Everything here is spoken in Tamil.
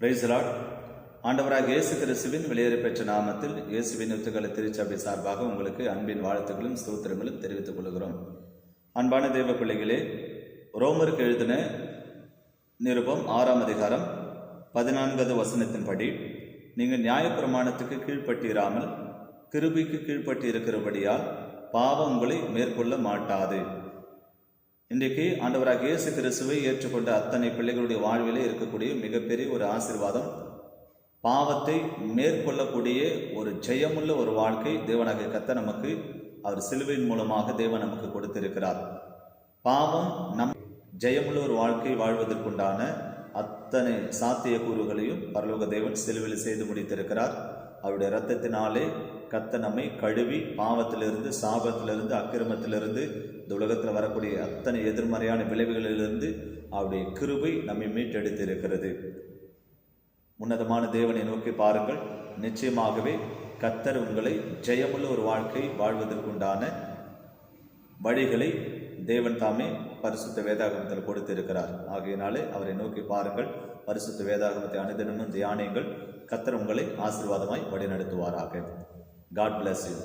பிரைஸ்லாட் ஆண்டவராக இயேசு கிறிஸ்துவின் வெளியேற பெற்ற நாமத்தில் இயேசுவின் யுத்துக்களை திருச்சபை சார்பாக உங்களுக்கு அன்பின் வாழ்த்துக்களும் ஸ்தோத்திரங்களும் தெரிவித்துக் கொள்கிறோம். அன்பான தெய்வ பிள்ளைகளே ரோமருக்கு எழுதின நிருபம் ஆறாம் அதிகாரம் பதினான்காவது வசனத்தின்படி நீங்கள் நியாயப்பிரமாணத்துக்கு கீழ்ப்பட்டிராமல் கிருபிக்கு கீழ்ப்பட்டு இருக்கிறபடியால் பாவம் உங்களை மேற்கொள்ள மாட்டாது. இன்றைக்கு ஆண்டவராக இயேசு கிறிஸ்துவை ஏற்றுக்கொண்ட அத்தனை பிள்ளைகளுடைய வாழ்விலே இருக்கக்கூடிய மிகப்பெரிய ஒரு ஆசீர்வாதம் பாவத்தை மேற்கொள்ளக்கூடிய ஒரு ஜெயமுள்ள ஒரு வாழ்க்கை தேவனாக கத்த நமக்கு அவர் சிலுவையின் மூலமாக தேவன் நமக்கு கொடுத்திருக்கிறார். பாவம் நம் ஜெயமுள்ள ஒரு வாழ்க்கை வாழ்வதற்குண்டான அத்தனை சாத்திய கூறுகளையும் பரலோக தேவன் சிலுவையில் செய்து முடித்திருக்கிறார். அவருடைய இரத்தத்தினாலே கத்த நம்மை கழுவி பாவத்திலிருந்து சாபத்திலிருந்து அக்கிரமத்திலிருந்து இந்த உலகத்தில் வரக்கூடிய அத்தனை எதிர்மறையான விளைவுகளிலிருந்து அவருடைய கிருபை நம்மை மீட்டெடுத்து இருக்கிறது உன்னதமான தேவனை நோக்கி பாருங்கள். நிச்சயமாகவே கத்தர் உங்களை ஜெயமுள்ள ஒரு வாழ்க்கை வாழ்வதற்குண்டான வழிகளை தேவன் தாமே பரிசுத்த வேதாகமத்தில் கொடுத்திருக்கிறார். ஆகையினாலே அவரை நோக்கி பாருங்கள். பரிசுத்த வேதாகமத்தை அனுதினமும் தியானியங்கள். கத்தர் உங்களை ஆசீர்வாதமாய் வழிநடத்துவாராக. God bless you.